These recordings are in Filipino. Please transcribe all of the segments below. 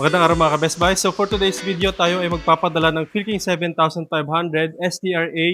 Magandang araw mga ka-Best Buy. So for today's video, tayo ay magpapadala ng Philking 7500 STRA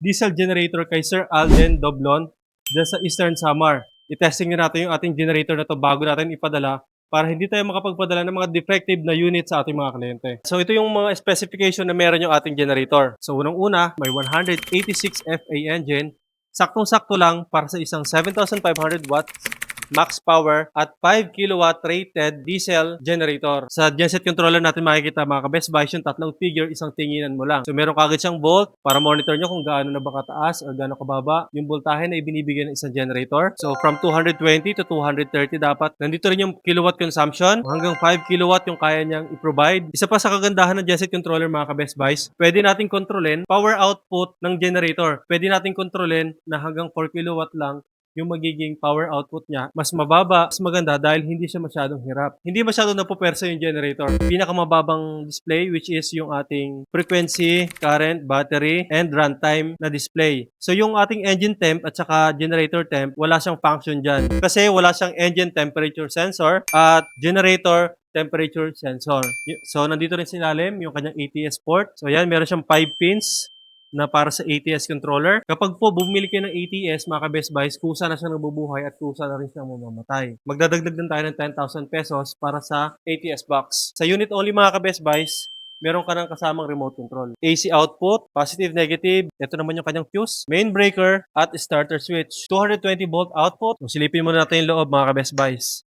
diesel generator kay Sir Alden Doblon dyan sa Eastern Samar. I-testing na natin yung ating generator na to bago natin ipadala para hindi tayo makapagpadala ng mga defective na unit sa ating mga kliyente. So ito yung mga specification na meron yung ating generator. So unang-una, may 186 FA engine. Saktong-sakto lang para sa isang 7,500 watts max power at 5 kilowatt rated diesel generator. Sa genset controller natin makikita mga ka-best buy yung tatlong figure, isang tinginan mo lang. So meron kagad siyang volt para monitor nyo kung gaano na ba kataas o gaano kababa yung voltahe na ibinibigay ng isang generator. So from 220 to 230 dapat. Nandito rin yung kilowatt consumption. Hanggang 5 kilowatt yung kaya niyang i-provide. Isa pa sa kagandahan ng genset controller mga ka-best buys, pwede natin kontrolin power output ng generator. Pwede natin kontrolin na hanggang 4 kilowatt lang yung magiging power output niya, mas mababa, mas maganda dahil hindi siya masyadong hirap. Hindi masyadong napupersa yung generator. Pinakamababang display which is yung ating frequency, current, battery, and runtime na display. So yung ating engine temp at saka generator temp, wala siyang function dyan. Kasi wala siyang engine temperature sensor at generator temperature sensor. So nandito rin sa ilalim yung kanyang ATS port. So yan, meron siyang 5 pins na para sa ATS controller. Kapag po bumili kayo ng ATS, mga ka-Best Buys, kusa na siya nabubuhay at kusa na rin siya mamamatay. Magdadagdag din tayo ng 10,000 pesos para sa ATS box. Sa unit only mga ka-Best Buys, meron ka ng kasamang remote control. AC output, positive, negative. Ito naman yung kanyang fuse, main breaker, at starter switch. 220 volt output. So, silipin muna natin yung loob mga ka-Best Buys.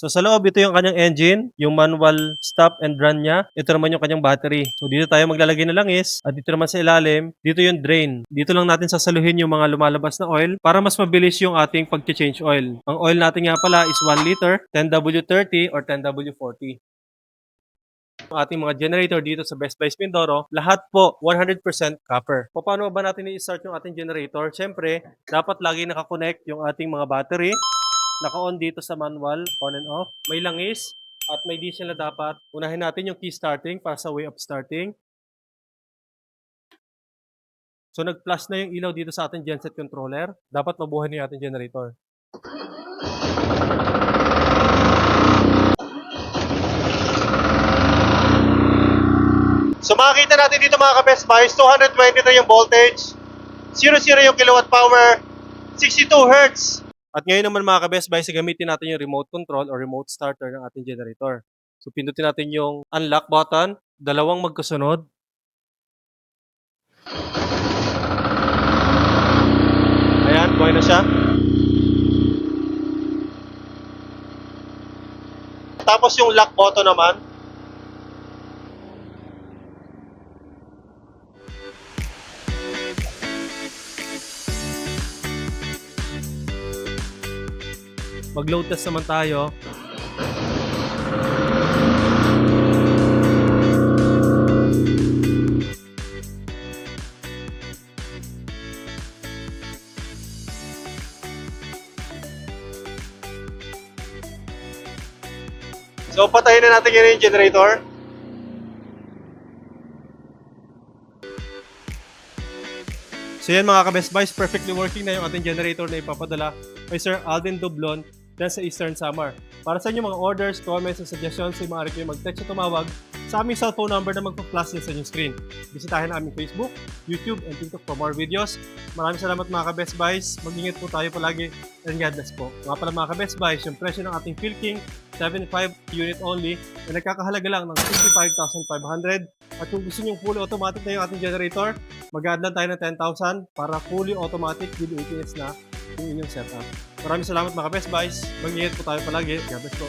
So sa loob, ito yung kanyang engine, yung manual stop and run niya. Ito naman yung kanyang battery. So dito tayo maglalagay ng langis at dito naman sa ilalim, dito yung drain. Dito lang natin sasaluhin yung mga lumalabas na oil para mas mabilis yung ating pag-change oil. Ang oil natin nga pala is 1 liter, 10W30 or 10W40 ang ating mga generator dito sa Best Buy Mindoro, lahat po 100% copper. Paano ba natin i-start yung ating generator? Siyempre, dapat lagi nakakonect yung ating mga battery. Naka-on dito sa manual, on and off. May langis at may diesel na dapat. Unahin natin yung key starting para sa way of starting. So nag-plus na yung ilaw dito sa ating genset controller. Dapat mabuhay na yung ating generator. So makikita natin dito mga ka-best buys, 220 na yung voltage, 0-0 yung kilowatt power, 62 Hz. At ngayon naman mga ka-best buys, gamitin natin yung remote control or remote starter ng ating generator. So pindutin natin yung unlock button, dalawang magkasunod. Ayan, buhay na siya. Tapos yung lock button naman, Mag-load test naman tayo. So, patayin na natin yun yung generator. So yan mga ka-Best Buys, perfectly working na yung ating generator na ipapadala kay Sir Alden Doblon dyan sa Eastern Samar. Para sa inyo mga orders, comments, and suggestions, ay maaari kayo mag-text o tumawag sa aming cellphone number na magpa-flash din sa inyong screen. Bisitahin ang aming Facebook, YouTube, and TikTok for more videos. Maraming salamat mga ka-Best Buys. Mag-ingat po tayo palagi and God bless po. Mga pala mga ka-Best Buys, yung presyo ng ating Philking 75 unit only na nagkakahalaga lang ng 65,500. At kung gusto nyo fully automatic na yung ating generator, mag-add lang tayo ng 10,000 para fully automatic with ATS na yung setup. Maraming salamat mga Best Buys. Mag-ingat po tayo palagi. God bless po.